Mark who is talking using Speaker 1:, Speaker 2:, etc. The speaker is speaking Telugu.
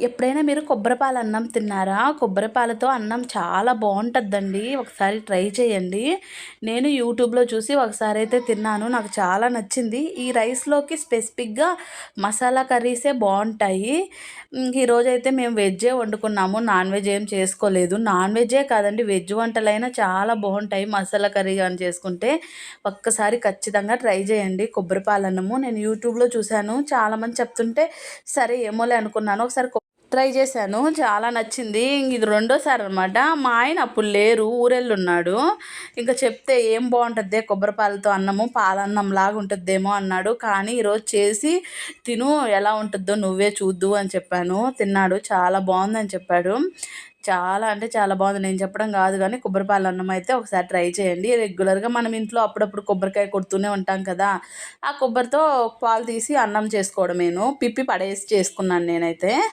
Speaker 1: ఎప్పుడైనా మీరు కొబ్బరిపాలు అన్నం తిన్నారా? కొబ్బరిపాలతో అన్నం చాలా బాగుంటుందండి ఒకసారి ట్రై చేయండి. నేను యూట్యూబ్లో చూసి ఒకసారి అయితే తిన్నాను. నాకు చాలా నచ్చింది. ఈ రైస్లోకి స్పెసిఫిక్గా మసాలా కర్రీసే బాగుంటాయి. ఈరోజు అయితే మేము వెజ్జే వండుకున్నాము. నాన్ వెజ్ ఏం చేసుకోలేదు. నాన్ వెజ్జే కాదండి. వెజ్ వంటలైనా చాలా బాగుంటాయి మసాలా కర్రీ కానీ చేసుకుంటే. ఒక్కసారి ఖచ్చితంగా ట్రై చేయండి కొబ్బరిపాలన్నము. నేను యూట్యూబ్లో చూశాను. చాలామంది చెప్తుంటే సరే ఏమోలే అనుకున్నాను. ఒకసారి ట్రై చేశాను. చాలా నచ్చింది. ఇది రెండోసారి అనమాట మా ఆయన అప్పుడు లేరు. ఊరెళ్ళున్నాడు. ఇంకా చెప్తే ఏం బాగుంటుంది కొబ్బరిపాలతో అన్నము పాలన్నం లాగా ఉంటుందేమో అన్నాడు. కానీ ఈరోజు చేసి తిను ఎలా ఉంటుందో నువ్వే చూద్దు అని చెప్పాను. తిన్నాడు. చాలా బాగుందని చెప్పాడు. చాలా అంటే చాలా బాగుంది. నేను చెప్పడం కాదు కానీ కొబ్బరిపాల అన్నం అయితే ఒకసారి ట్రై చేయండి. రెగ్యులర్గా మనం ఇంట్లో అప్పుడప్పుడు కొబ్బరికాయ కొడుతూనే ఉంటాం కదా. ఆ కొబ్బరితో పాలు తీసి అన్నం చేసుకోవడమేను. పిప్పి పడేసి చేసుకున్నాను నేనైతే.